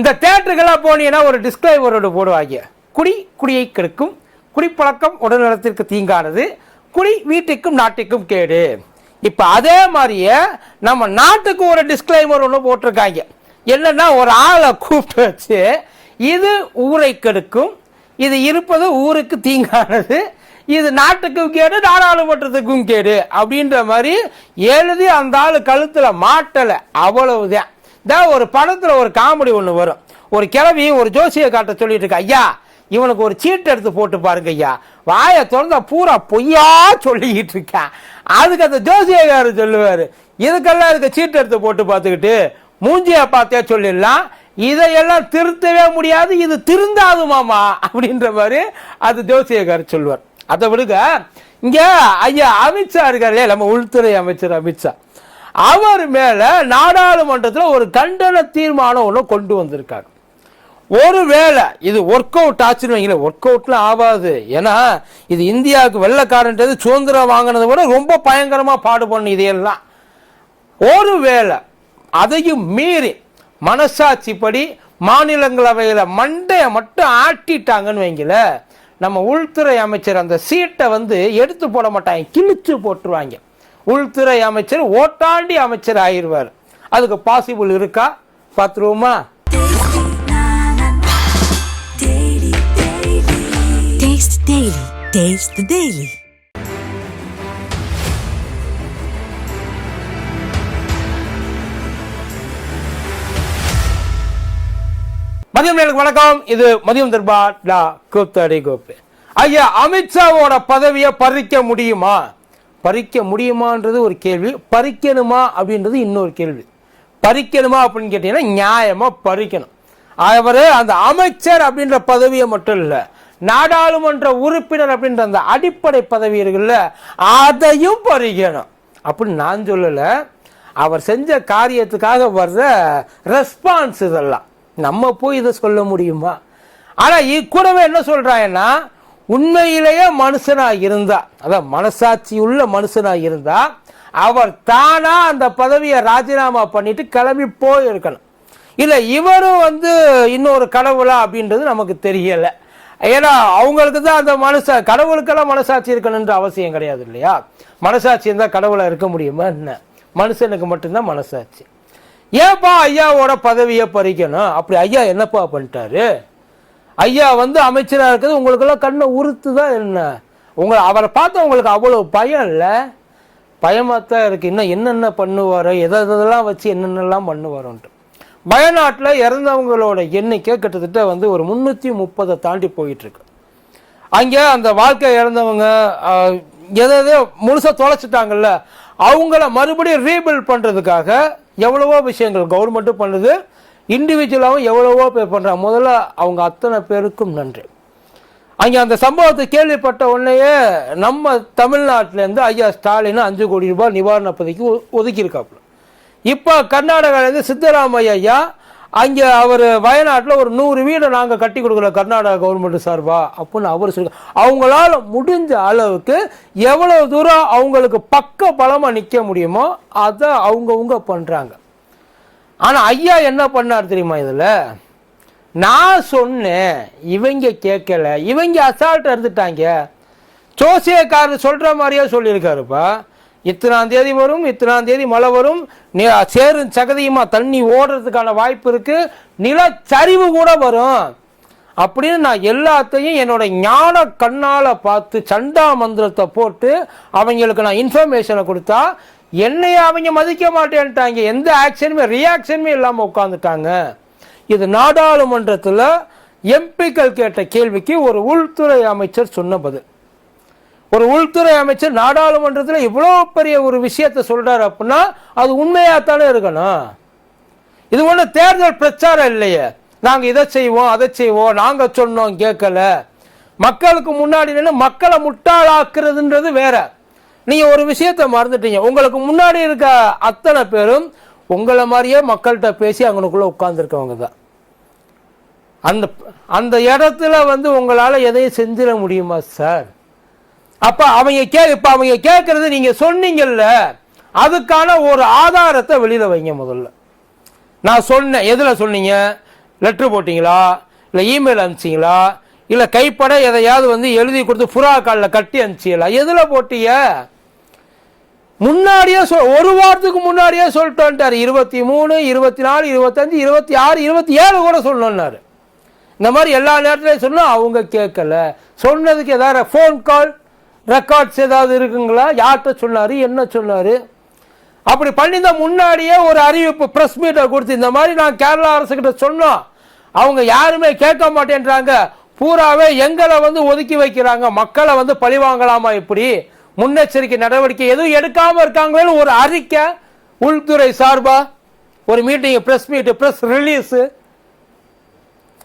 இந்த தேட்டருக்கெல்லாம் போனீங்கன்னா ஒரு டிஸ்கிளைவரோடு போடுவாங்க. குடி குடியை கெடுக்கும். குடிப்பழக்கம் உடல்நலத்திற்கு தீங்கானது. குடி வீட்டுக்கும் நாட்டுக்கும் கேடு. இப்போ அதே மாதிரியே நம்ம நாட்டுக்கு ஒரு டிஸ்கிளைமர் ஒன்று போட்டிருக்காங்க. என்னன்னா ஒரு ஆளை கூப்பிட்டு வச்சு இது ஊரை கெடுக்கும். இது இருப்பது ஊருக்கு தீங்கானது. இது நாட்டுக்கும் கேடு நாடாளுமன்றத்துக்கும் கேடு அப்படின்ற மாதிரி எழுதி அந்த ஆள் கழுத்தில் மாட்டலை. அவ்வளவுதான். தான் ஒரு படத்துல ஒரு காமெடி ஒன்று வரும். ஒரு கிளவி ஒரு ஜோசியை காட்ட சொல்லிட்டு இருக்கா ஐயா இவனுக்கு ஒரு சீட்டு எடுத்து போட்டு பாருங்க ஐயா. வாயை திறந்தா பூரா பொய்யா சொல்லிக்கிட்டு இருக்கான் அதுக்கு அந்த ஜோசியக்காரர் சொல்லுவார் இதுக்கெல்லாம் இதுக்கு சீட்டு எடுத்து போட்டு பார்த்துக்கிட்டு? மூஞ்சியை பார்த்தே சொல்லிடலாம். இதையெல்லாம் திருத்தவே முடியாது. இது திருந்தாதுமாமா அப்படின்ற மாதிரி அது ஜோசியக்காரர் சொல்லுவார். அதை விடுங்க. இங்கே ஐயா அமித்ஷா இருக்காரு நம்ம உள்துறை அமைச்சர் அமித்ஷா. அவர் மேலே நாடாளுமன்றத்தில் ஒரு கண்டன தீர்மானம் ஒன்று கொண்டு வந்திருக்காரு. ஒருவேளை இது ஒர்க் அவுட் ஆச்சுன்னு வைங்களேன் ஒர்க் அவுட்லாம் ஆகாது. ஏன்னா இது இந்தியாவுக்கு வெள்ளக்காரன்றது சுதந்திரம் வாங்கினதை விட ரொம்ப பயங்கரமாக பாடுபடணும் இதையெல்லாம். ஒருவேளை அதையும் மீறி மனசாட்சிப்படி மாநிலங்களவையில் மண்டையை மட்டும் ஆட்டிட்டாங்கன்னு வைங்கள நம்ம உள்துறை அமைச்சர் அந்த சீட்டை வந்து எடுத்து போட மாட்டாங்க கிழிச்சு போட்டுருவாங்க. உள்துறை அமைச்சர் ஓட்டாண்டி அமைச்சர் ஆயிடுவார். அதுக்கு பாசிபிள் இருக்கா? பார்த்துருவோமா. மதியம் நேருக்கு வணக்கம். இது மதியம் தர்பா டா கூத்தடி கோப்பு ஐயா அமித்ஷாவோட பதவியை பறிக்க முடியுமா? பறிக்க முடியுமான்றது ஒரு கேள்வி. பறிக்கணுமா அப்படின்றது இன்னொரு கேள்வி. பறிக்கணுமா அப்படின்னு கேட்டீங்கன்னா நியாயமா பறிக்கணும். அவர் அந்த அமைச்சர் அப்படின்ற பதவியை மட்டும் இல்லை நாடாளுமன்ற உறுப்பினர் அப்படின்ற அந்த அடிப்படை பதவி இருக்குல்ல அதையும் பறிக்கணும். அப்படின்னு நான் சொல்லலை. அவர் செஞ்ச காரியத்துக்காக வர்ற ரெஸ்பான்ஸ் இதெல்லாம். நம்ம போய் இதை சொல்ல முடியுமா? ஆனால் இ- கூடவே என்ன சொல்றாங்கன்னா உண்மையிலேயே மனுஷனா இருந்தா அதான் மனசாட்சி உள்ள மனுஷனா இருந்தா அவர் தானா அந்த பதவியை ராஜினாமா பண்ணிட்டு கிளம்பி போயிருக்கணும். இல்லை இவரும் வந்து இன்னொரு கடவுளா அப்படின்றது நமக்கு தெரியல. ஏன்னா அவங்களுக்கு தான் அந்த மனச கடவுளுக்கெல்லாம் மனசாட்சி இருக்கணுன்ற அவசியம் கிடையாது இல்லையா? மனசாட்சி இருந்தால் கடவுளாக இருக்க முடியுமா என்ன? மனுஷனுக்கு மட்டும்தான் மனசாட்சி. ஏன்பா ஐயாவோட பதவியை பறிக்கணும்? அப்படி ஐயா என்னப்பா பண்ணிட்டாரு? ஐயா வந்து அமைச்சராக இருக்கிறது உங்களுக்கெல்லாம் கண்ணை உறுத்து தான் என்ன? உங்களை அவரை பார்த்து உங்களுக்கு அவ்வளோ பயம் இல்லை? பயமாக தான் இருக்குது இன்னும் என்னென்ன பண்ணுவார் எதை எதெல்லாம் வச்சு என்னென்னலாம் பண்ணுவாரோன்ட்டு. வயநாட்டில் இறந்தவங்களோட எண்ணிக்கை கிட்டத்தட்ட வந்து ஒரு முந்நூற்றி முப்பதை தாண்டி போயிட்டுருக்கு. அங்கே அந்த வாழ்க்கை இறந்தவங்க எதை எதோ முழுசாக தொலைச்சிட்டாங்கல்ல அவங்கள மறுபடியும் ரீபில்ட் பண்ணுறதுக்காக எவ்வளவோ விஷயங்கள் கவர்மெண்ட்டும் பண்ணுது. இண்டிவிஜுவலாகவும் எவ்வளவோ பேர் பண்ணுறாங்க முதல்ல அவங்க அத்தனை பேருக்கும் நன்றி. அங்கே அந்த சம்பவத்தை கேள்விப்பட்ட உடனேயே நம்ம தமிழ்நாட்டிலேருந்து ஐயா ஸ்டாலின் அஞ்சு கோடி ரூபாய் நிவாரண பதவிக்கு ஒதுக்கியிருக்காப்புல. இப்போ கர்நாடகாவிலேருந்து சித்தராமையா ஐயா அங்கே அவர் வயநாட்டில் ஒரு நூறு வீடை நாங்கள் கட்டி கொடுக்குறோம் கர்நாடகா கவர்மெண்ட் சார்பா அப்படின்னு அவர் சொல்லி அவங்களால முடிஞ்ச அளவுக்கு எவ்வளோ தூரம் அவங்களுக்கு பக்க பலமாக நிற்க முடியுமோ அதை அவங்கவுங்க பண்ணுறாங்க ஆனால் ஐயா என்ன பண்ணார் தெரியுமா இதில்? நான் சொன்னேன் இவங்க கேட்கல. இவங்க அசால்ட் இருந்துட்டாங்க ஜோசியக்காரர் சொல்கிற மாதிரியே சொல்லியிருக்காருப்பா. இத்தனாம் தேதி வரும் இத்தனாம் தேதி மழை வரும். நி- சேரும் சகதியுமா தண்ணி ஓடுறதுக்கான வாய்ப்பு இருக்குது நிலச்சரிவு கூட வரும். அப்படின்னு நான் எல்லாத்தையும் என்னோட ஞான கண்ணால் பார்த்து சண்டா மந்திரத்தை போட்டு அவங்களுக்கு நான் இன்ஃபர்மேஷனை கொடுத்தா என்னைய அவங்க மதிக்க மாட்டேன்ட்டாங்க. எந்த ஆக்ஷனுமே ரியாக்ஷனுமே இல்லாமல் உட்காந்துட்டாங்க இது நாடாளுமன்றத்தில் எம்பிக்கள் கேட்ட கேள்விக்கு ஒரு உள்துறை அமைச்சர் சொன்ன பதில். ஒரு உள்துறை அமைச்சர் நாடாளுமன்றத்தில் இவ்வளோ பெரிய ஒரு விஷயத்தை சொல்கிறார் அப்படின்னா அது உண்மையாகத்தானே இருக்கணும்? இது ஒன்றும் தேர்தல் பிரச்சாரம் இல்லையே. நாங்கள் இதை செய்வோம் அதை செய்வோம் நாங்கள் சொன்னோம் கேட்கல. மக்களுக்கு முன்னாடி நின்று மக்களை முட்டாளாக்குறதுன்றது வேற. நீங்கள் ஒரு விஷயத்தை மறந்துட்டீங்க. உங்களுக்கு முன்னாடி இருக்க அத்தனை பேரும் உங்களை மாதிரியே மக்கள்கிட்ட பேசி அவங்களுக்குள்ளே உட்காந்துருக்கவங்க தான். அந்த அந்த இடத்துல வந்து உங்களால் எதையும் செஞ்சிட முடியுமா சார்? அப்போ அவங்க கே இப்போ அவங்க கேட்குறது நீங்கள் சொன்னீங்கல்ல அதுக்கான ஒரு ஆதாரத்தை வெளியில் வைங்க முதல்ல. நான் சொன்னேன். எதில் சொன்னீங்க? லெட்ரு போட்டிங்களா? இல்லை இமெயில் அனுப்பிச்சிங்களா? இல்லை கைப்பட எதையாவது வந்து எழுதி கொடுத்து புறா காலில் கட்டி அனுப்பிச்சிடலாம் எதில் போட்டிய? முன்னாடியே சொல் ஒரு வாரத்துக்கு முன்னாடியே சொல்லிட்டோன்ட்டார். இருபத்தி மூணு இருபத்தி நாலு இருபத்தஞ்சு இருபத்தி ஆறு இருபத்தி ஏழு கூட சொல்லணுன்னாரு இந்த மாதிரி எல்லா நேரத்துலையும் சொன்னால் அவங்க கேட்கல. சொன்னதுக்கு ஏதாவது ஃபோன் கால் ரெக்கார்ட்ஸ் ஏதாவது இருக்குங்களா? யார்கிட்ட சொன்னார்? என்ன சொன்னார்? அப்படி பண்ணியிருந்த முன்னாடியே ஒரு அறிவிப்பு ப்ரெஸ் மீட்டை கொடுத்து இந்த மாதிரி நான் கேரளா அரசுக்கிட்ட சொன்னோம் அவங்க யாருமே கேட்க மாட்டேன்றாங்க. பூராவே எங்களை வந்து ஒதுக்கி வைக்கிறாங்க. மக்களை வந்து பழி வாங்கலாமா இப்படி? முன்னெச்சரிக்கை நடவடிக்கை எதுவும் எடுக்காம இருக்காங்களேன்னு ஒரு அறிக்கை உள்துறை சார்பா ஒரு meeting press meet press release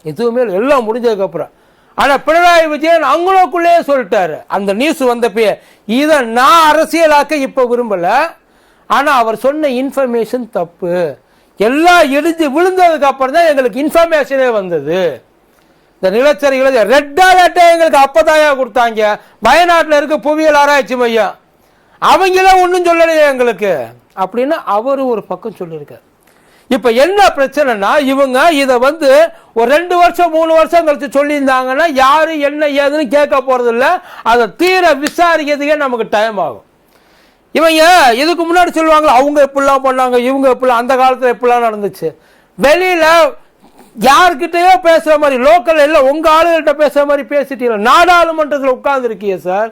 எதுவுமே எல்லாம் முடிஞ்சதுக்கு அப்புறம் ஆனா பினராயி விஜயன் அவங்களுக்குள்ளேயே சொல்லிட்டாரு. அந்த நியூஸ் வந்தப்பயே இதை நான் அரசியலாக்க இப்ப விரும்பல. ஆனா அவர் சொன்ன இன்ஃபர்மேஷன் தப்பு. எல்லாம் இடிஞ்சு விழுந்ததுக்கு அப்புறம் தான் எங்களுக்கு இன்ஃபர்மேஷனே வந்தது. இந்த நிலச்சரிகளை ரெட் அலர்ட்டே எங்களுக்கு அப்பதாயா கொடுத்தாங்க. வயநாட்டில் இருக்க புவியியல் ஆராய்ச்சி மையம். அவங்கள ஒன்றும் சொல்லலையே எங்களுக்கு. அப்படின்னு அவர் ஒரு பக்கம் சொல்லியிருக்காரு. இப்போ என்ன பிரச்சனைனா இவங்க இதை வந்து ஒரு ரெண்டு வருஷம் மூணு வருஷம் கழிச்சு சொல்லியிருந்தாங்கன்னா யாரு என்ன ஏதுன்னு கேட்க போகிறதில்ல அதை தீர விசாரிக்கிறதுக்கே நமக்கு டைம் ஆகும். இவங்க இதுக்கு முன்னாடி சொல்லுவாங்களா அவங்க எப்படிலாம் பண்ணாங்க இவங்க எப்படிலாம் அந்த காலத்தில் எப்படிலாம் நடந்துச்சு. வெளியில் யார்கிட்டயோ பேசுற மாதிரி லோக்கல் இல்லை உங்க ஆளுகள்கிட்ட பேசுற மாதிரி பேசிட்டீங்க நாடாளுமன்றத்தில் உட்கார்ந்துருக்கீங்க சார்.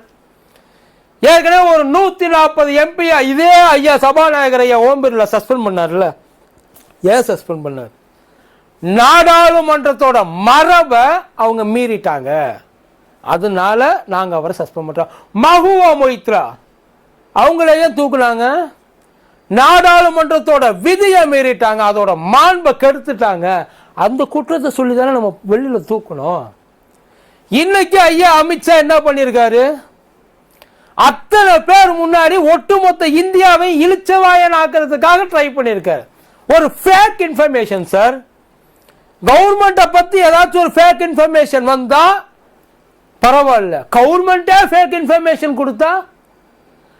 ஏற்கனவே ஒரு நூத்தி நாற்பது எம்பி இதே ஐயா சபாநாயகர் ஐயா ஓம் பிர்லா சஸ்பெண்ட் பண்ணார்ல. ஏன் சஸ்பெண்ட் பண்ணார்? நாடாளுமன்றத்தோட மரபை அவங்க மீறிட்டாங்க. அதனால நாங்க அவரை சஸ்பெண்ட் பண்றோம். மகுவா மொய்த்ரா அவங்கள ஏன் தூக்குனாங்க? நாடாளுமன்றத்தோட விதியை மீறிட்டாங்க அதோட மாண்பை கெடுத்துட்டாங்க. அந்த குற்றத்தை சொல்லி தானே நம்ம வெளியில் தூக்கணும். இன்னைக்கு ஐயா அமித்ஷா என்ன பண்ணியிருக்காரு அத்தனை பேர் முன்னாடி ஒட்டுமொத்த இந்தியாவை இழிச்சவாயன் ஆக்கிறதுக்காக ட்ரை பண்ணியிருக்காரு ஒரு ஃபேக் இன்ஃபர்மேஷன் சார் கவர்மெண்ட்டை பற்றி ஏதாச்சும் ஒரு ஃபேக் இன்ஃபர்மேஷன் வந்தால் பரவாயில்ல. கவர்மெண்ட்டே ஃபேக் இன்ஃபர்மேஷன் கொடுத்தா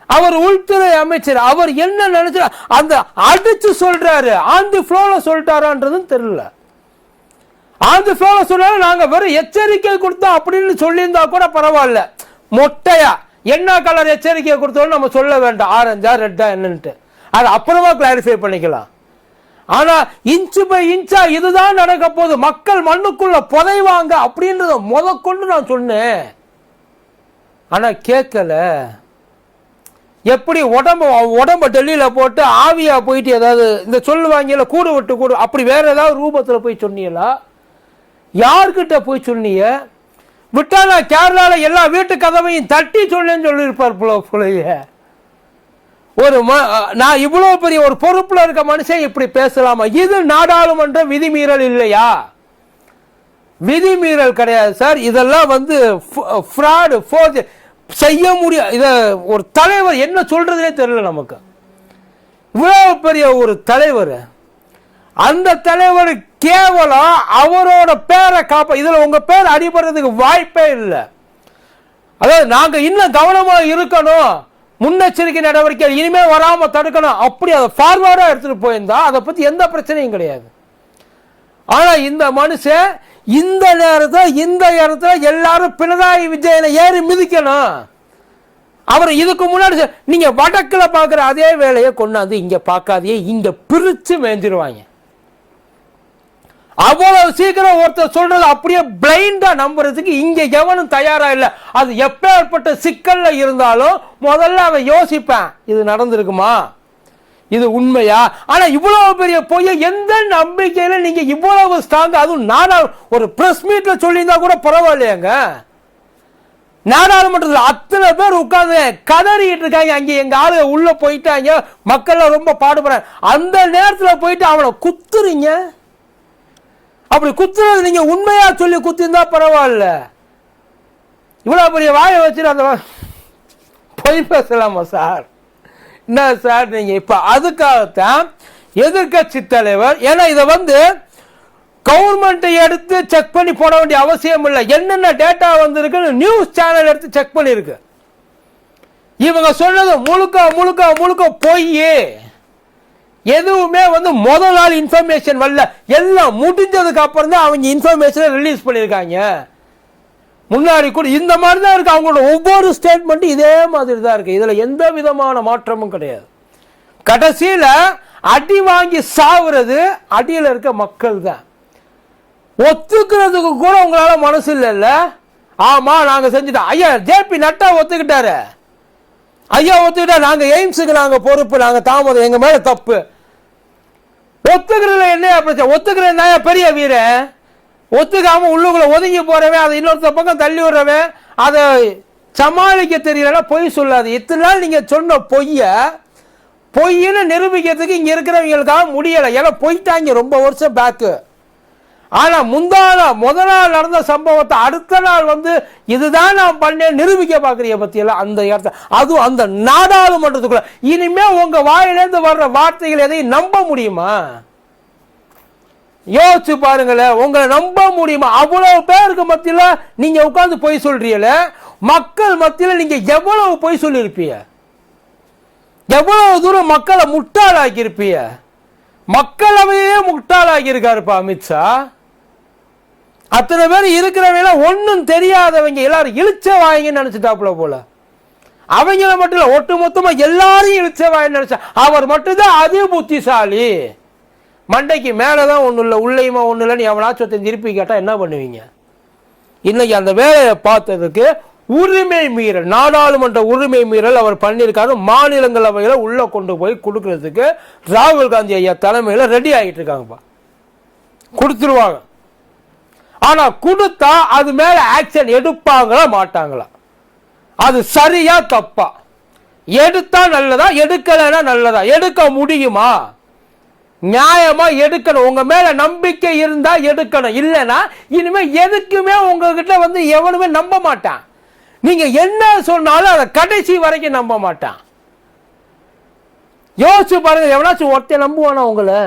அவர் உள்துறை அமைச்சர் அவர் என்ன நினைச்சா அந்த அடிச்சு சொல்றாரு ஆன் தி ஃப்ளோல சொல்லிட்டாரான்றதும் தெரியல. ஆன் தி ஃப்ளோல சொன்னாலும் நாங்கள் வெறும் எச்சரிக்கை கொடுத்தோம் அப்படின்னு சொல்லியிருந்தா கூட பரவாயில்ல. மொட்டையா என்ன கலர் எச்சரிக்கையை கொடுத்தோம் நம்ம சொல்ல வேண்டாம். ஆரஞ்சா ரெட்டா என்னன்ட்டு. அது அப்புறமா கிளாரிஃபை பண்ணிக்கலாம். ஆனால் இன்ச்சு பை இன்ச்சா இதுதான் நடக்க போகுது. மக்கள் மண்ணுக்குள்ள புதைவாங்க அப்படின்றத முதற்கொண்டு நான் சொன்னேன். ஆனால் கேட்கல. எப்படி உடம்பு உடம்ப டெல்லியில் போட்டு ஆவியாக போயிட்டு ஏதாவது இந்த சொல்லுவாங்கல்ல கூடு விட்டு கூடு அப்படி வேற ஏதாவது ரூபத்தில் போய் சொன்னீங்களா? யார்கிட்ட போய் சொன்னீங்க? விட்டா நான் எல்லா வீட்டு கதவையும் தட்டி சொன்னேன்னு சொல்லியிருப்பார் புல புலைய. ஒரு ம- நான் இவ்வளோ பெரிய ஒரு பொறுப்பில் இருக்க மனுஷன் இப்படி பேசலாமா? இது நாடாளுமன்ற விதிமீறல் இல்லையா? விதிமீறல் கிடையாது சார். இதெல்லாம் வந்து ஃப்ராடு ஃபோர்ஜ் செய்ய முடியும் இதை ஒரு தலைவர் என்ன சொல்கிறதுனே தெரியல நமக்கு. இவ்வளோ பெரிய ஒரு தலைவர். அந்த தலைவர் கேவலம் அவரோட பேரை காப்ப இதுல உங்க பேர் அடிபடுறதுக்கு வாய்ப்பே இல்லை. அதாவது நாங்க இன்னும் கவனமா இருக்கணும். முன்னெச்சரிக்கை நடவடிக்கை இனிமே வராம தடுக்கணும். அப்படி அதை ஃபார்வர்டா எடுத்துட்டு போயிருந்தா அதை பத்தி எந்த பிரச்சனையும் கிடையாது. ஆனா இந்த மனுஷன் இந்த நேரத்தில் இந்த இடத்துல எல்லாரும் பினராயி விஜயனை ஏறி மிதிக்கணும். அவர் இதுக்கு முன்னாடி நீங்கள் நீங்க வடக்குல பாக்குற அதே வேலையை கொண்டாந்து இங்க பார்க்காதே இங்க பிரிச்சு மேய்ஞ்சிருவாங்க அவ்வளவு சீக்கிரம் ஒருத்தர் சொல்றது அப்படியே பிளைண்டா நம்புறதுக்கு இங்க எவனும் தயாரா இல்ல. அது எப்பேற்பட்ட சிக்கல்ல இருந்தாலும் முதல்ல அவன் யோசிப்பேன் இது நடந்திருக்குமா? இது உண்மையா? ஆனா இவ்வளவு பெரிய பொய்ய எந்த நம்பிக்கையில நீங்க இவ்வளவு ஸ்ட்ராங் அதுவும் நாடா ஒரு பிரஸ் மீட்ல சொல்லியிருந்தா கூட பரவாயில்லையாங்க. நாடாளுமன்றத்தில் அத்தனை பேர் உட்கார்ந்து கதறிட்டு இருக்காங்க. அங்கே எங்க ஆளு உள்ள போயிட்டாங்க. மக்கள் ரொம்ப பாடுபடுறாங்க. அந்த நேரத்தில் போயிட்டு அவனை குத்துறீங்க? அப்படி குத்துறது நீங்க உண்மையா சொல்லி குத்திருந்தா பரவாயில்ல. இவ்வளவு பெரிய வாயை வச்சுட்டு அந்த பொய் பேசலாமா சார்? என்ன சார் நீங்க இப்ப அதுக்காகத்தான் எதிர்க்கட்சி தலைவர் ஏன்னா இதை வந்து கவர்மெண்ட் எடுத்து செக் பண்ணி போட வேண்டிய அவசியம் இல்லை. என்னென்ன டேட்டா வந்திருக்குன்னு நியூஸ் சேனல் எடுத்து செக் பண்ணிருக்கு. இவங்க சொன்னது முழுக்க முழுக்க முழுக்க பொய் எதுவுமே வந்து முதல் நாள் இன்ஃபர்மேஷன் வரல. எல்லாம் முடிஞ்சதுக்கு அப்புறம் தான் அவங்க இன்ஃபர்மேஷனை ரிலீஸ் பண்ணியிருக்காங்க. முன்னாடி கூட இந்த மாதிரி தான் இருக்கு. அவங்களோட ஒவ்வொரு ஸ்டேட்மெண்ட்டும் இதே மாதிரி தான் இருக்கு. இதில் எந்த விதமான மாற்றமும் கிடையாது. கடைசியில் அடி வாங்கி சாவுறது அடியில் இருக்க மக்கள் தான். ஒத்துக்கிறதுக்கு கூட உங்களால் மனசு இல்லைல்ல. ஆமாம் நாங்கள் செஞ்சுட்டோம். ஐயா ஜேபி நட்டா ஒத்துக்கிட்டாரு. ஐயா ஒத்துக்கிட்டா நாங்கள் எய்ம்ஸுக்கு நாங்கள் பொறுப்பு நாங்கள் தாமதம். எங்கள் மேலே தப்பு. ஒத்துக்கிறதுல என்ன பிரச்சனை? ஒத்துக்கிறது தான் பெரிய வீரன் ஒத்துக்காம உள்ளுக்குள்ள ஒதுங்கி போறவன் அதை இன்னொருத்த பக்கம் தள்ளி விடுறவன் அதை சமாளிக்க தெரியலன்னா பொய் சொல்லாது இத்தனை நாள் நீங்க சொன்ன பொய்ய பொய்ன்னு நிரூபிக்கிறதுக்கு இங்க இருக்கிறவங்களுக்காக முடியலை. ஏன்னா போயிட்டாங்க ரொம்ப வருஷம் பேக்கு ஆனால் முந்தான முத நாள் நடந்த சம்பவத்தை அடுத்த நாள் வந்து இதுதான் நான் பண்ணேன் நிரூபிக்க பாக்குறீங்க பற்றியெல்லாம் அந்த இடத்த அதுவும் அந்த நாடாளுமன்றத்துக்குள்ள. இனிமேல் உங்கள் வாயிலேருந்து வர்ற வார்த்தைகள் எதையும் நம்ப முடியுமா? யோசிச்சு பாருங்களேன் உங்களை நம்ப முடியுமா? அவ்வளவு பேருக்கு மத்தியில் நீங்கள் உட்காந்து பொய் சொல்கிறீங்கள மக்கள் மத்தியில் நீங்கள் எவ்வளவு பொய் சொல்லியிருப்பீங்க? எவ்வளவு தூரம் மக்களை முட்டாளாக்கியிருப்பீங்க? மக்களவையே முட்டாளாகி இருக்காருப்பா அமித்ஷா. அத்தனை பேர் இருக்கிறவங்க ஒன்றும் தெரியாதவங்க எல்லாரும் இழிச்ச வாங்கன்னு நினைச்சிட்டாப்புல போல. அவங்கள மட்டும் இல்லை ஒட்டு மொத்தமாக எல்லாரையும் இழிச்ச வாங்கன்னு நினைச்சா அவர் மட்டும்தான் அதே புத்திசாலி. மண்டைக்கு மேலே தான் ஒன்றும் இல்லை உள்ளேயுமா ஒன்றும் இல்லைன்னு எவனாச்சும் ஒருத்தன் திருப்பி கேட்டால் என்ன பண்ணுவீங்க? இன்னைக்கு அந்த வேலையை பார்த்ததுக்கு உரிமை மீறல் நாடாளுமன்ற உரிமை மீறல் அவர் பண்ணியிருக்காரு. மாநிலங்களவையில் உள்ளே கொண்டு போய் கொடுக்கறதுக்கு ராகுல் காந்தி ஐயா தலைமையில் ரெடி ஆகிட்டு இருக்காங்கப்பா. கொடுத்துருவாங்க. ஆனால் கொடுத்தா அது மேலே ஆக்ஷன் எடுப்பாங்களா மாட்டாங்களா? அது சரியா தப்பா? எடுத்தா நல்லதா எடுக்கலைன்னா நல்லதா? எடுக்க முடியுமா? நியாயமா எடுக்கணும். உங்க மேல நம்பிக்கை இருந்தா எடுக்கணும். இல்லைன்னா இனிமே எதுக்குமே உங்ககிட்ட வந்து எவனுமே நம்ப மாட்டான். நீங்க என்ன சொன்னாலும் அதை கடைசி வரைக்கும் நம்ப மாட்டான். யோசிச்சு பாருங்க எவனாச்சும் ஒருத்தன் நம்புவானா உங்களை?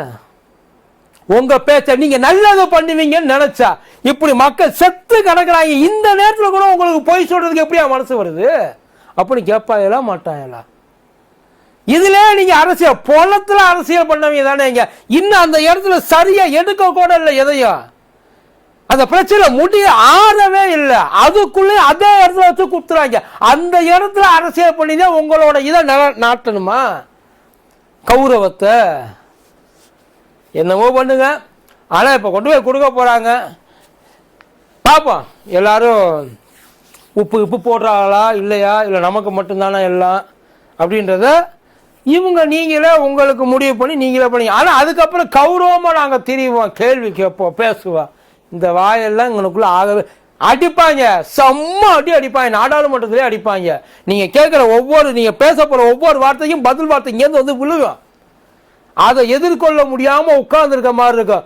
உங்க பேச்ச நீங்க நல்லது பண்ணுவீங்கன்னு நினைச்சா இப்படி மக்கள் செத்து கிடக்குறாங்க. இந்த நேரத்தில் கூட உங்களுக்கு பொய் சொல்றதுக்கு எப்படியா மனசு வருது? அப்படி கேட்பாங்களா மாட்டாங்களா இதுல நீங்க அரசியல் பொலத்துல அரசியல் பண்ணவங்க தானே இன்னும் அந்த இடத்துல சரியா எடுக்க கூட இல்லை எதையும். அந்த பிரச்சனை முடிய ஆறவே இல்லை. அதுக்குள்ளே அதே இடத்துல வச்சு கொடுத்துறாங்க. அந்த இடத்துல அரசியல் பண்ணி தான் உங்களோட இதை ந நாட்டணுமா? கௌரவத்தை. என்னவோ பண்ணுங்க. ஆனால் இப்போ கொண்டு போய் கொடுக்க போகிறாங்க பார்ப்போம் எல்லாரும் உப்பு உப்பு போடுறாங்களா இல்லையா? இல்லை நமக்கு மட்டும்தானா எல்லாம்? அப்படின்றத இவங்க நீங்களே உங்களுக்கு முடிவு பண்ணி நீங்களே பண்ணி ஆனால் அதுக்கப்புறம் கௌரவமாக நாங்கள் திரிவோம் கேள்வி கேட்போம் பேசுவோம். இந்த வாயெல்லாம் எங்களுக்குள்ள ஆகவே அடிப்பாங்க. செம்ம அடி அடிப்பாங்க. நாடாளுமன்றத்திலே அடிப்பாங்க. நீங்கள் கேட்குற ஒவ்வொரு நீங்கள் பேச போகிற ஒவ்வொரு வார்த்தையும் பதில் வார்த்தை இங்கேருந்து வந்து விழுகும். அதை எதிர்கொள்ள முடியாம உட்கார்ந்துருக்க மாதிரி இருக்கும்.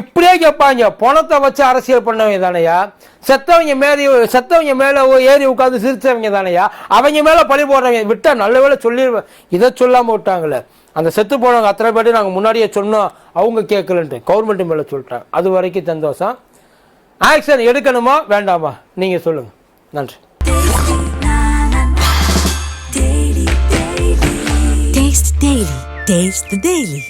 இப்படியே கேட்பாங்க. பணத்தை வச்சு அரசியல் பண்ணவங்க தானையா? செத்தவங்க மேலே செத்தவங்க மேலே ஏறி உட்காந்து சிரிச்சவங்க தானையா? அவங்க மேலே பழி போடுறவங்க. விட்டா நல்ல வேலை சொல்லிடுவேன் இதை சொல்லாமல் விட்டாங்களே. அந்த செத்து போனவங்க அத்தனை பேர் நாங்கள் முன்னாடியே சொன்னோம். அவங்க கேட்கலன்ட்டு. கவர்மெண்ட் மேலே சொல்லிட்டாங்க. அது வரைக்கும் சந்தோஷம். ஆக்ஷன் எடுக்கணுமா? வேண்டாமா? நீங்கள் சொல்லுங்கள் நன்றி. Taste the Daily.